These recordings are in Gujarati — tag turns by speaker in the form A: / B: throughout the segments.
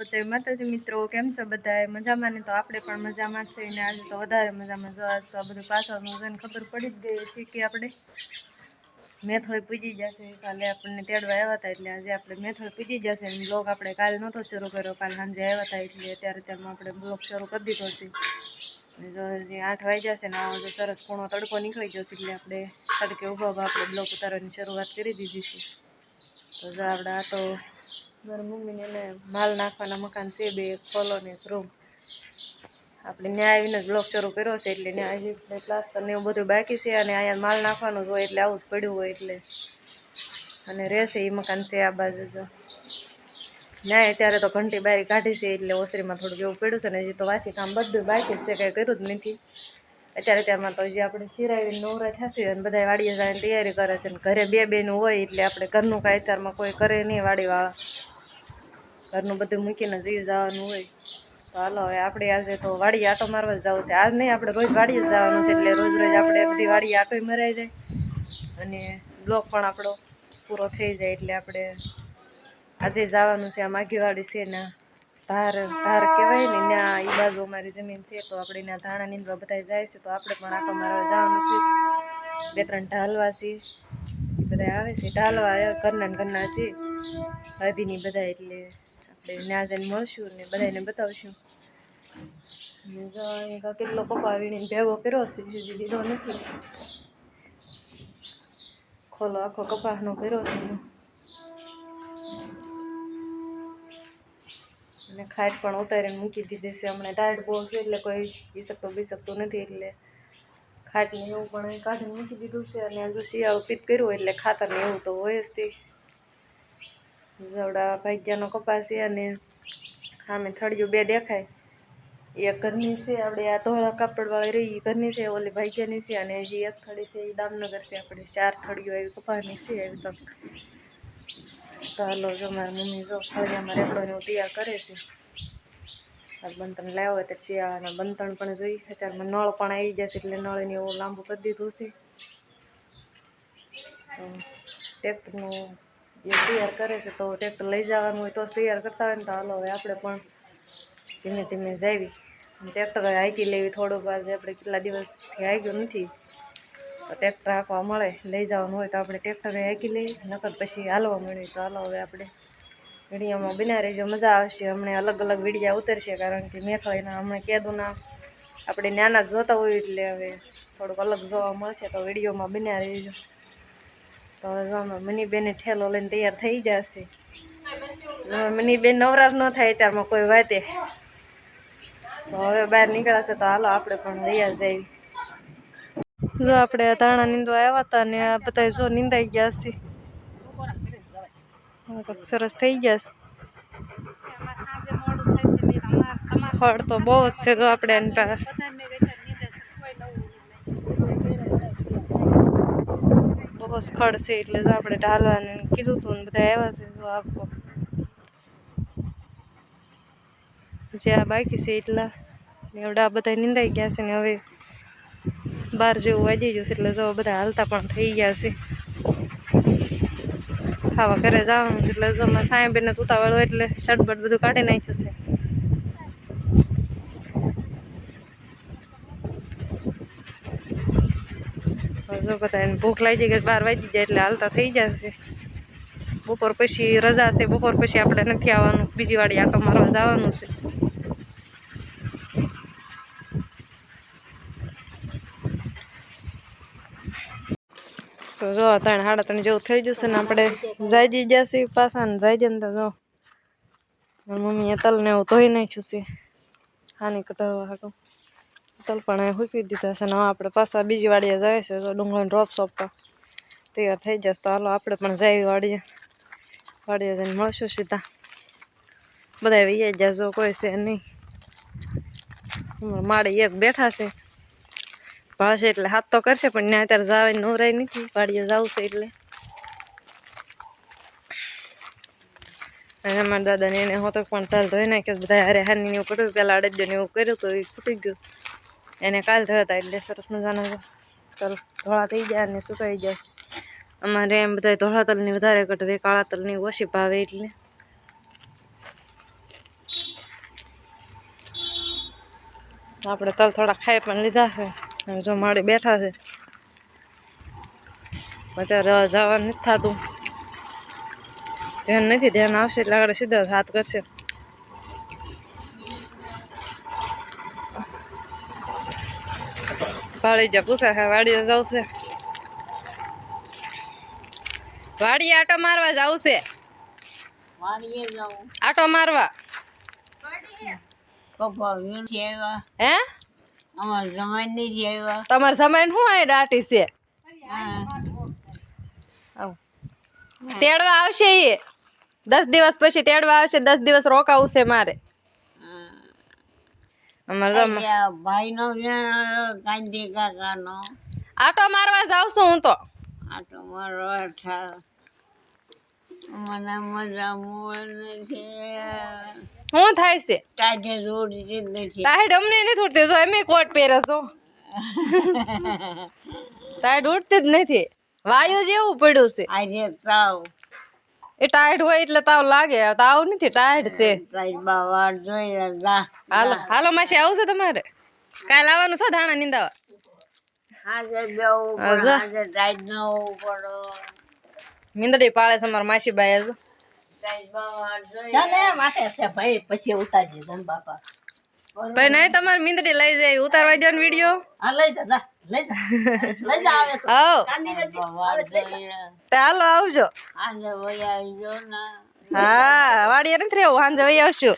A: જય માતાજી મિત્રો, કેમ છો બધા મજામાં ને? તો આપણે પણ મજામાં છીએ ને આજે તો વધારે મજામાં જો આજ તો આ બધું પાછળનું જોઈને ખબર પડી જ ગઈ છે કે આપણે મેથળ પૂજી જશે કાલે આપણને તેડવા આવ્યા હતા એટલે આજે આપણે મેથળ પૂજી જશે અને બ્લોગ આપણે કાલે નહોતો શરૂ કર્યો, કાલે સાંજે આવ્યા હતા એટલે અત્યારે ત્યારમાં આપણે બ્લોગ શરૂ કરી દીધો છે. જો આઠ વાગ્યા છે ને જો સરસ કૂણો તડકો નીકળી છે એટલે આપણે તડકે ઊભા ઊભા આપણે બ્લોગ ઉતારવાની શરૂઆત કરી દીધી છે. તો જો આપણે આ તો મારા મમ્મીને એને માલ નાખવાના મકાન છે બે, એક ફોલો ને એક રૂમ આપણે ત્યાં આવીને બ્લોક શરૂ કર્યો છે એટલે ત્યાં હજી પ્લાસ્ટર ને એવું બધું બાકી છે અને અહીંયા માલ નાખવાનો જ હોય એટલે આવું જ પડ્યું હોય એટલે. અને રહેશે એ મકાન છે આ બાજુ જો. ન્યાય અત્યારે તો ઘંટી બારી કાઢી છે એટલે ઓસરીમાં થોડુંક એવું પડ્યું છે ને હજી તો વાસી કામ બધું બાકી જ છે, કંઈ કર્યું જ નથી. અત્યારે ત્યારમાં તો હજી આપણે શિરાવીને નવરા થશે અને બધા વાડીએ જવાની તૈયારી કરે છે ને ઘરે બે બેનું હોય એટલે આપણે ઘરનું કાંઈ અત્યારમાં કોઈ કરે નહીં વાડીવાળા. ઘરનું બધું મૂકીને જઈ જવાનું હોય. તો હાલો, હવે આપણે આજે તો વાડી આટો મારવા જવું છે. આજ નહીં, આપણે રોજ વાડીએ જવાનું છે એટલે રોજ રોજ આપણે બધી વાડી આટો મરાઈ જાય. અને બ્લોક પણ આપણો પૂરો થઈ જાય એટલે આપણે આજે જવાનું છે આ માઘીવાડી છે ને ધાર ધાર કહેવાય ને ત્યાં એ બાજુ અમારી જમીન છે, તો આપણે ત્યાં ધાણા નીંદવા બધા જાય છે. તો આપણે પણ આટો મારવા જવાનું છે. બે ત્રણ ઢાલવા છે. બધા આવે છે. ઢાલવા ઘરના ઘરના છે. ભાભીની બધા એટલે આપણે ત્યાં જઈને મળશું ને બધાને બતાવશું. કેટલો પપ્પા વીણીને ભેગો કર્યો છે, હજી દીધો નથી. ખોલો આખો કપાસનો કર્યો છે અને ખાટ પણ ઉતારીને મૂકી દીધી છે, હમણાં ટાઈટ બહુ છે એટલે કોઈ ઈસકતો બીસકતું નથી, એટલે ખાટને એવું પણ કાઢીને મૂકી દીધું છે. અને હજુ શિયાળો પીત કર્યું એટલે ખાતર ને એવું તો હોય જ તે. જવડા ભાગ્યાનો કપાસ અને સામે થળિયું બે દેખાય. એક ઘરની છે, આપણે આ ધોળા કાપડવાળી રહી એ ઘરની છે, ઓલી ભાગ્યાની છે અને હજી એક થળી છે એ દામનગર છે આપણે. ચાર થળીઓ એવી કપાસની છે, એવી તો હાલો જો મારી મમ્મી જો ફળિયામાં રેકડો ને તૈયાર કરે છે. બંતણ લાવ્યો ત્યારે શિયાળાના બંતણ પણ જોઈ. અત્યારે નળ પણ આવી જશે એટલે નળ ને એવું લાંબુ કરી દીધું છે. ટ્રેક્ટરનું એ તૈયાર કરે છે તો ટ્રેક્ટર લઈ જવાનું હોય તો તૈયાર કરતા હોય ને તો હાલો હવે આપણે પણ ધીમે ધીમે જાવી. ટ્રેક્ટર હાંકી લેવી થોડુંક વાર આપણે કેટલા દિવસથી હાઈક્યું નથી. તો ટ્રેક્ટર હાંકવા મળે, લઈ જવાનું હોય તો આપણે ટ્રેક્ટરે હાંકી લઈએ, નકર પછી હાલવા મળે તો હાલો હવે આપણે વિડીયોમાં બના રહેજો, મજા આવશે. હમણાં અલગ અલગ વિડીયા ઉતરશે કારણ કે મેથળીના હમણાં કેદુના આપણે નાના જોતા હોય એટલે હવે થોડુંક અલગ જોવા મળશે તો વિડીયોમાં બન્યા રહેજો. તો અમે મનીબેને ઠેલો લઈને તૈયાર થઈ જશે. મનીબેન નવરાશ ન થાય ત્યારમાં કોઈ વાતે. તો હવે બહાર નીકળાશે તો હાલો આપણે પણ તૈયાર જઈએ. જો આપણે ધાણા નીંદવા આવ્યા હતા ને આ બધા જો નીંદાઈ ગયા છે. સરસ થઈ ગયા છે. ખડ તો બહુ જ છે જો આપણે એની પાસે બહુ જ છે એટલે જો આપણે ઢાલવાને કીધું હતું ને બધા આવ્યા છે જો આપો. જે આ બાકી છે એટલા. એવડા બધા નિંદાઈ ગયા છે ને હવે બાર જેવું વાગી ગયું છે એટલે જો બધા હાલતા પણ થઈ ગયા છે. ખાવા ઘરે જવાનું છે એટલે જો સાંઈ બેને એટલે શટબટ બધું કાઢી નાખ્યું છે. એને ભૂખ લાગી ગઈ, બાર વાગી જાય એટલે હાલતા થઈ જશે. બપોર પછી રજા છે, બપોર પછી આપણે નથી આવવાનું, બીજી વાળી આટો મારવા જવાનું છે. તો જો, ત્રણ સાડા ત્રણ જેવું થઈ જશે ને આપણે જાયજી જશે પાછા ને જાય ને તો જો મમ્મી તલને એવું ધોઈ નાખ્યું છે. હાની કઢાવવા હાટું. તલ પણ અહીં દીધા છે ને આપણે પાછા બીજી વાડીએ જાય છે તો ડુંગળીનો ડ્રોપ સોપવા તૈયાર થઈ જશે. તો હાલો આપણે પણ જાય વાડીએ. વાડીએ જઈને મળશું સીધા. બધા વૈયા જાજો કોઈ છે નહીં. માળે એક બેઠા છે. ભાવશે એટલે હાથ તો કરશે, પણ ત્યાં અત્યારે જવાની નવરાઈ નથી. વાડીએ જવું છે એટલે. અને મારા દાદાને એને હોતો પણ તાલ ધોઈ નાખ્યો બધા હારે હારની એવું કર્યું, પેલા અડદ ને એવું કર્યું તો એ ફૂટી ગયું. એને કાલ થયો હતા એટલે સરસ મજાના તલ ધોળા થઈ જાય અને સુકાઈ જાય. અમારે એમ બધા ધોળા તલની વધારે કઢવે, કાળા તલની ઓછી ભાવે એટલે. આપણે તલ થોડા ખાઈ પણ લીધા છે. જો માળે બેઠા છે. અત્યારે જવા નથી થતું. ધ્યાન નથી, ધ્યાન આવશે એટલે આગળ સીધા હાથ કરશે. ભાળી જા પૂછા ખા વાડીએ જવું છે વાડીએ આટો મારવા જવું છે
B: વાડીએ જાઉં
A: આટો મારવા
B: પપ્પા વીર છે આવ્યા
A: હે
B: અમારા જમાઈની છે આવ્યા
A: તમારે સમય શું આ દાટી છે
B: હા.
A: આવ. તેડવા આવશે એ દસ દિવસ પછી તેડવા આવશે દસ દિવસ રોકાવું છે મારે અમારે જો મ-
B: ત્યાં ભાઈનો ગાંધી કાકાનો.
A: આટો મારવા જાઉં છું હું તો.
B: આટો મારવા મને મજા મોને છે.
A: શું થાય છે?
B: ટાઢે રોડ જે નથી.
A: ટાઈડ અમને નથી ઉડતી. જો એમ કોટ પહેરે છો ઉડતી જ નથી. વાયુ જેવું પડ્યું છે.
B: આજે તાવ.
A: એ ટાયર્ડ હોય એટલે તાવ લાગે. તાવ નથી ટાયર્ડ છે. હાલો હાલો માસી આવું છે તમારે? કાલે આવવાનું છો ધાણા નિંદાવા? મીંદડી પાળે છે મારા માસી બાઈ જો.
B: તારી બા વાર જોઈ
C: ચાલે માટે છે ભાઈ પછી ઉતારજે ધન બાપા.
A: ભાઈ નહીં તમારે મીંદડી લઈ જાય ઉતારવા દો ને વીડિયો.
C: હા લઈ જા લઈ લઈ આવે તો.
A: હાલો આવજો.
B: ને.
A: હા વાડીએ નથી રહેવું સાંજે વહી આવશું.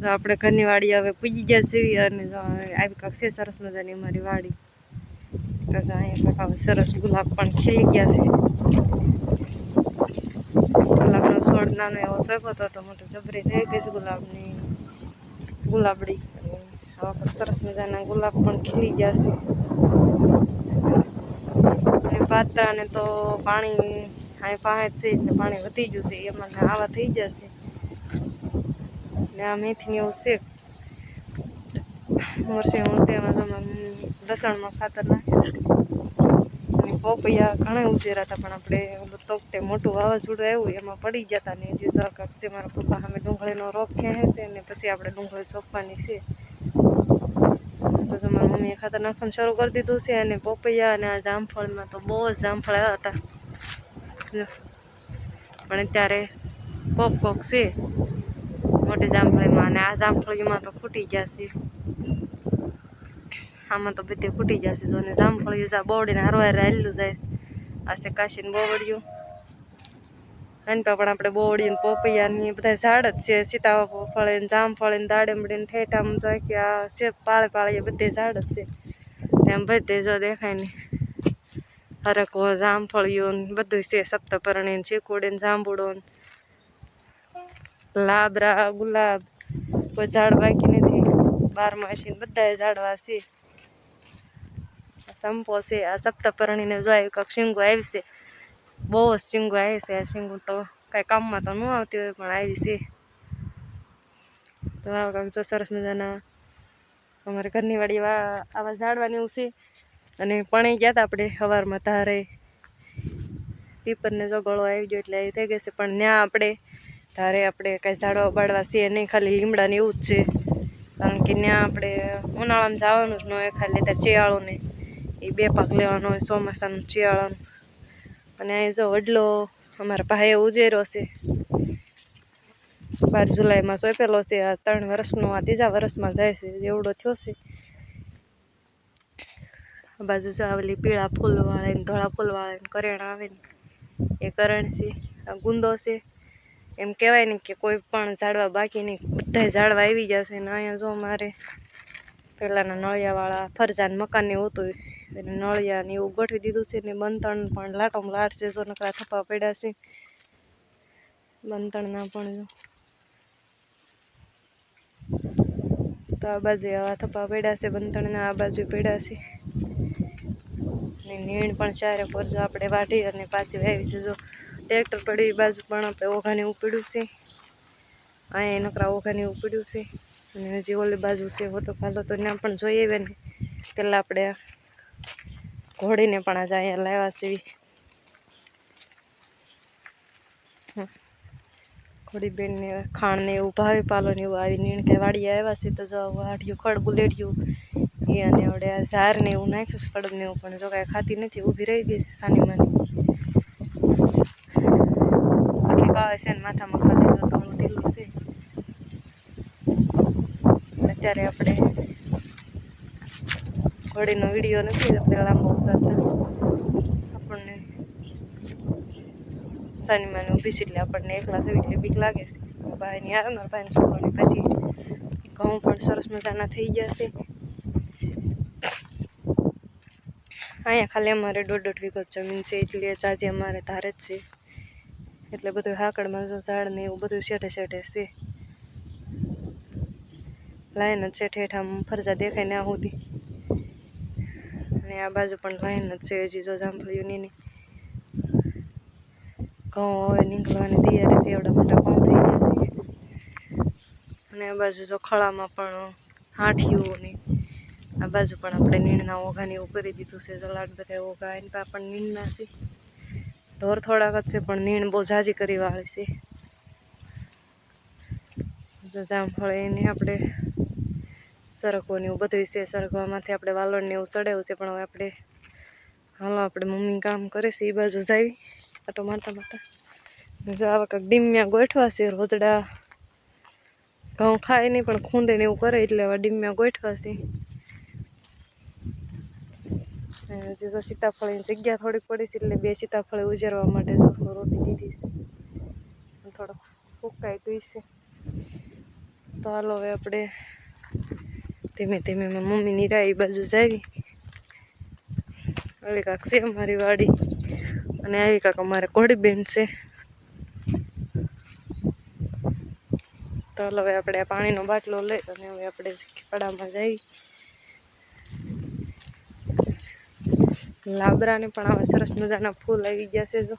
A: જો આપણે ઘરની વાડી હવે પૂજી ગયા છીએ અને જો આવી કાંક છે સરસ મજાની અમારી વાડી. તો જો અહીંયા કાંક સરસ ગુલાબ પણ ખીલી ગયા છે. ગુલાબનો છોડ નાનો એવો સોંપ્યો હતો તો મોટો જબરી થઈ ગઈ છે ગુલાબની. ગુલાબડી. આવા સરસ મજાના ગુલાબ પણ ખીલી ગયા છે. અને પાત્રાને તો પાણી અહીં પાસે છે એટલે પાણી વધી ગયું છે. એમાં આવા થઈ જશે. ને આ મેથીને એવું છે. વર્ષે હું તેમાં લસણમાં ખાતર નાખી અને પોપૈયા ઘણા ઉજેરા હતા પણ આપણે ઓલું મોટું વાવાઝોડું આવ્યું, એમાં પડી ગયા હતા ને જે સરકાર છે, મારા પપ્પા સામે ડુંગળીનો રોગ ખેંચે છે ને પછી આપણે ડુંગળી સોંપવાની છે. તો મારા મમ્મીએ ખાતર નાખવાનું શરૂ કરી દીધું છે અને પોપૈયા અને આ જામફળમાં તો બહુ જ જામફળ આવ્યા હતા. પણ અત્યારે કોક કોક છે મોટી જામફળીમાં અને આ જામફળીમાં તો ફૂટી ગયા છે. આમાં તો બધી ફૂટી જશે તો અને જામફળિયું જા બોવડીને હારવા હારેલું જાય. આ છે કાશીને બોવડિયું. એની પણ આપણે બોવડીને પોપૈયાની એ બધા ઝાડ જ છે સીતાવા ફળે ને જામફળે ને દાડમડીને ઠેઠામ જાય કે આ છે પાળે પાળે બધે ઝાડ જ છે. તેમ બધે જો દેખાય ને. હરકો જામફળિયું ને બધું છે, સપ્તપર્ણી ને ચીકુડી ને જાંબુડો ને. લાબરા, ગુલાબ, કોઈ ઝાડ બાકી નથી. બારમાસી ને બધા ઝાડવા છે. સંપો છે, આ સપ્તપર્ણીને જો આવી કાંક શીંગો આવી છે, બહુ જ શીંગો આવી છે, આ શીંગો તો કાંઈ કામમાં તો ન આવતી હોય, પણ આવી છે. તો આવા કાંક જો સરસ મજાના અમારે ઘરની વાડી આવા ઝાડવાની એવું છે. અને પણી ગયા હતા આપણે સવારમાં તારે પીપરને જો ગળો આવી ગયો એટલે આવી થઈ ગઈ છે, પણ ત્યાં આપણે તારે આપણે કાંઈ ઝાડવા ઉબાડવા છીએ નહીં, ખાલી લીમડાને એવું જ છે. કારણ કે ત્યાં આપણે ઉનાળામાં જવાનું જ ન હોય, ખાલી ત્યાં શિયાળું એ બે પાક લેવાનો હોય, ચોમાસાનું, શિયાળાનું. અને અહીં જો વડલો અમારા ભાઈએ ઉજેરો છે. બાર જુલાઈમાં સોંપેલો છે. આ ત્રણ વર્ષનો, આ ત્રીજા વર્ષમાં જાય છે. એવડો થયો છે. આ બાજુ જો આવેલી પીળા ફૂલવાળા ને ધોળા ફૂલવાળા ને કરેણ આવે ને એ કરણ છે. આ ગુંદો છે. એમ કહેવાય ને કે કોઈ પણ ઝાડવા બાકી નહીં. બધા ઝાડવા આવી જશે ને અહીંયા જો મારે પહેલાંના નળિયાવાળા ફરજાન મકાન હતું. એને નળિયા ને એવું ગોઠવી દીધું છે ને બંતણ પણ લાટોમાં લાટ છે, જો નકરા થપ્પા પડ્યા છે. બંતણના પણ જો. તો આ બાજુ આવા થપ્પા પડ્યા છે બંતણના આ બાજુ પડ્યા છે. ને નીણ પણ ચારે પર આપણે વાઢી અને પાછી વાવી છે, જો. ટ્રેક્ટર પડ્યું એ બાજુ પણ આપણે ઓઘાને ઉપડ્યું છે. અહીંયા નકરા ઓઘાને ઉપડ્યું છે. અને હજી ઓલી બાજુ છે હોતો ખાલો તો ત્યાં પણ જોઈ આવે ને. પહેલાં આપણે ઘોડીને પણ આજે અહીંયા લાવ્યા છે ઘોડી બેનને ખાણને એવું ભાવે પાલોને એવું આવી નીણકે વાડી આવ્યા છે તો જો વાઢ્યું ખડ બુલેડ્યું એ અને આવડે આ ઝારને એવું નાખ્યું છે કડબને એવું, પણ જો કાંઈ ખાતી નથી, ઊભી રહી ગઈ છે સાની માની. આખી છે ને માથામાં ખાલી જો તળું ઢીલું છે. અત્યારે આપણે ઘોડીનો વીડિયો નથી આપણે લાંબો ઉતારતા આપણને સાની માને ઊભી છે, એટલે આપણને એકલા છે એટલે બીક લાગે છે. ભાઈની આવે મારા ભાઈને છોકરાની પછી ઘઉં પણ સરસ મજાના થઈ ગયા છે. અહીંયા ખાલી અમારે દોઢ દોઢ વીઘો જમીન છે, એટલે ચાજી અમારે ધારે જ છે. એટલે બધું હાકડમાં જો ઝાડ ને એવું બધું શેઠે શેઠે છે. લાઈન જ છે ઠેઠ આમ ફરજા દેખાય ને આ સુધી. આ બાજુ પણ લાઈન જ છે હજી જો જામફળીઓ નીની. ઘઉં હવે નીકળવાની તૈયારી છે એવડા મોટા ઘઉં થઈ ગયા છે. અને આ બાજુ જો ખળામાં પણ હાંઠિયું ને આ બાજુ પણ આપણે નીણના ઓઘાને એવું કરી દીધું છે જલાડ લાડ બધા ઓઘા એની પા પણ નીણના છે. ઢોર થોડાક જ છે, પણ નીણ બહુ ઝાઝી કરી વાળી છે. જો જામફળ એને આપણે સરગવાનું એવું બધું છે. સરગવામાંથી આપણે વાલોડને એવું ચડાવ્યું છે. પણ હવે આપણે, હાલો આપણે મમ્મી કામ કરે છે એ બાજુ જાવી. આટો મારતા મારતા જો આવા કંઈક ડીમ્યા ગોઠવા છે રોજડા. ઘઉં ખાય નહીં, પણ ખૂંદે એવું કરે એટલે હવે ડીમ્યા ગોઠવા છે. હજી જો સીતાફળની જગ્યા થોડીક પડી છે એટલે બે સીતાફળે ઉજેરવા માટે જો રોપી દીધી છે. થોડોક ફૂંકાઈ ગઈ છે. તો હાલો હવે આપણે ધીમે ધીમે મેં મમ્મી નીરા એ બાજુ જાવી આવી. કાંક છે અમારી વાડી. અને આવી કાંક અમારે ઘોડી બેન છે. તો હવે આપણે આ પાણીનો બાટલો લઈ અને હવે આપણે પડામાં જઈ લાબરાને પણ આવા સરસ મજાના ફૂલ આવી ગયા છે જો.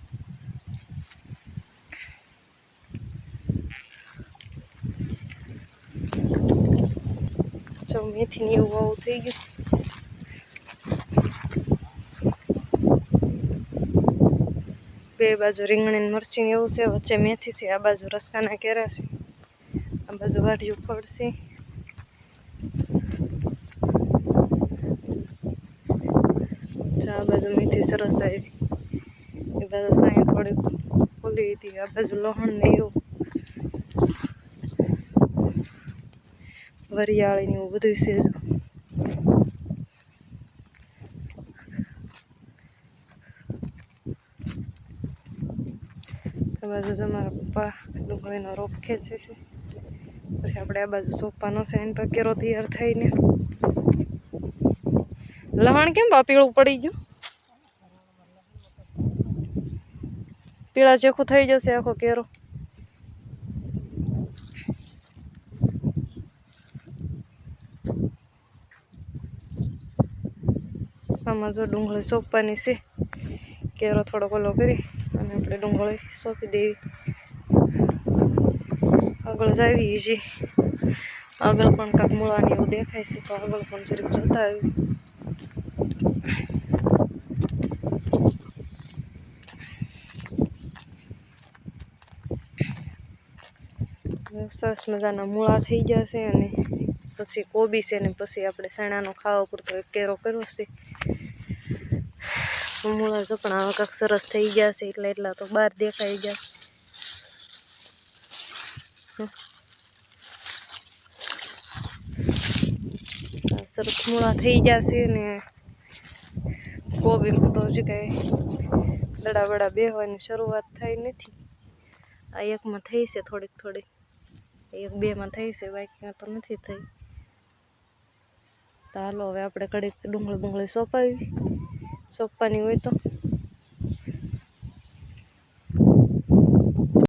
A: જો મેથી ને એવું આવું થઈ ગયું બે બાજુ રીંગણી મરચી એવું છે, વચ્ચે મેથી છે, આ બાજુ રસકાના કેરા છે, આ બાજુ વાઢિયું ફળ છે. આ બાજુ મેથી સરસ આવી એ બાજુ સાંઈ થોડીક ખુલી હતી આ બાજુ લહણ ને એવું. વરિયાળી ને એવું બધું છે આ બાજુ જો પપ્પા ડુંગળીનો રોપ ખેંચે છે પછી આપણે આ બાજુ સોપાનો છે એની પર કેરો તૈયાર થઈને લહણ કેમ બા પીળું પડી ગયું પીળા ચેખું થઈ જશે આખો કેરો આમાં જો ડુંગળી સોંપવાની છે, કેરો થોડો ઓલો કરી અને આપણે ડુંગળી સોંપી દેવી. આગળ જાવી હજી આગળ પણ કાંક મૂળાની એવું દેખાય છે તો આગળ પણ જરીક જોતા આવી સરસ મજાના મૂળા થઈ ગયા છે અને પછી કોબી છે ને પછી આપણે ચણાનો ખાવા પૂરતો એક કેરો કર્યો છે. મૂળા જો પણ આવા કાંક સરસ થઈ ગયા છે, એટલે એટલા તો બહાર દેખાઈ ગયા. સરસ મૂળા થઈ ગયા છે ને. કોબી તો હજી કાંઈ દડા બડા બેહવાની શરૂઆત થઈ નથી. આ એકમાં થઈ છે થોડીક થોડીક. એક બેમાં થઈ છે, બાકીમાં તો નથી થઈ. તો હાલો, હવે આપણે કડીક ડુંગળી ડુંગળી સોંપાવી. સોંપવાની હોય તો